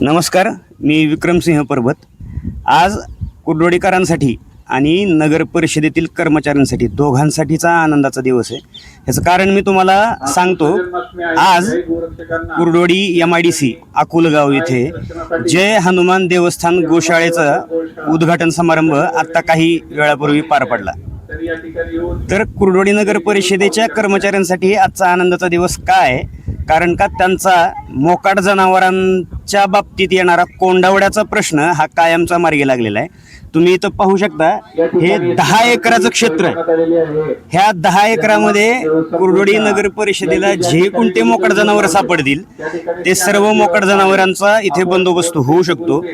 नमस्कार मी विक्रमसिंह पर्वत आज कुर्डोडीकरांसाठी आणि नगर परिषदेतील कर्मचाऱ्यांसाठी दोघांसाठीचा आनंदाचा दिवस आहे. ह्याचं कारण मी तुम्हाला सांगतो आज Kurdodi M I D C Akolgaon येथे जय हनुमान देवस्थान गोशाळेचा उद्घाटन समारंभ आत्ता काही वेळापूर्वी पार पडला. तर कुर्डोडी नगर परिषदेच्या कर्मचाऱ्यांसाठी आजचा आनंदाचा दिवस काय आहे? कारण का त्यांचा मोकाट जनावरांच्या बाबतीत येणारा कोंडावड्याचा प्रश्न हा कायमचा मार्गी लागलेला आहे. तुम्ही इथं पाहू शकता हे दहा एकराचं क्षेत्र आहे. ह्या दहा एकरामध्ये कुर्डोडी नगर परिषदेला जे कोणते मोकाट जनावर सापडतील ते सर्व मोकाट जनावरांचा इथे बंदोबस्त होऊ शकतो.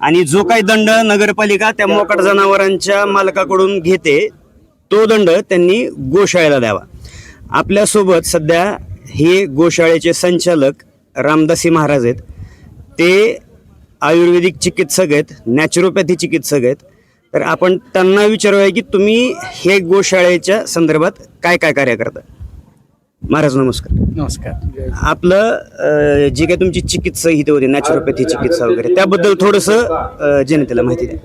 आणि जो काही दंड नगरपालिका त्या मोकाट जनावरांच्या मालकाकडून घेते तो दंड त्यांनी गोशाळेला द्यावा. आपल्यासोबत सध्या हे गोशाळेचे संचालक रामदासी महाराज आहेत. ते आयुर्वेदिक चिकित्सक आहेत नॅचरोपॅथी चिकित्सक आहेत. तर आपण त्यांना विचारूया की तुम्ही हे गोशाळेच्या संदर्भात काय काय कार्य करता? महाराज नमस्कार. नमस्कार. आपलं जी काही तुमची चिकित्सा इथे होती नॅचरोपॅथी चिकित्सा वगैरे त्याबद्दल थोडंसं जनतेला माहिती द्या.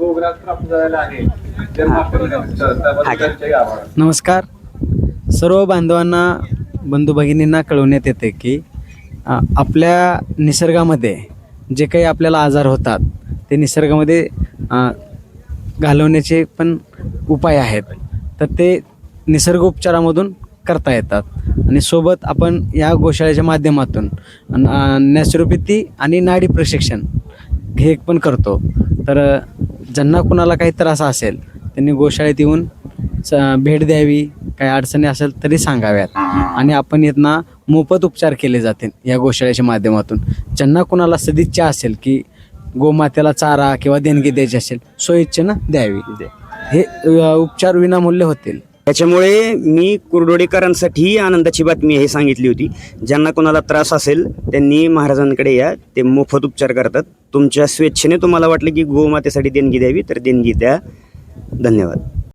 नमस्कार. सर्व बांधवांना बंधू भगिनींना कळवण्यात येते की आपल्या निसर्गामध्ये जे काही आपल्याला आजार होतात ते निसर्गामध्ये घालवण्याचे पण उपाय आहेत. तर ते निसर्गोपचारामधून करता येतात. आणि सोबत आपण या गोशाळेच्या माध्यमातून नॅचरोपॅथी आणि नाडी प्रशिक्षण हे पण करतो. तर ज्यांना कुणाला काही त्रास असेल त्यांनी गोशाळेत येऊन भेट द्यावी काही अडचणी असेल तरी सांगाव्यात. आणि आपण यांना मोफत उपचार केले जातील या गोशाळेच्या माध्यमातून. ज्यांना कुणाला सदिच्छा असेल की गोमातेला चारा किंवा देणगी द्यायची असेल स्वइच्छेनं द्यावी. हे उपचार विनामूल्य होतील. त्याच्यामुळे मी कुर्डोडीकरांसाठी आनंदाची बातमी हे सांगितली होती. ज्यांना कोणाला त्रास असेल त्यांनी महाराजांकडे या ते मोफत उपचार करतात. तुमच्या स्वेच्छेने तुम्हाला वाटलं की गोमातेसाठी देणगी द्यावी तर देणगी द्या. धन्यवाद.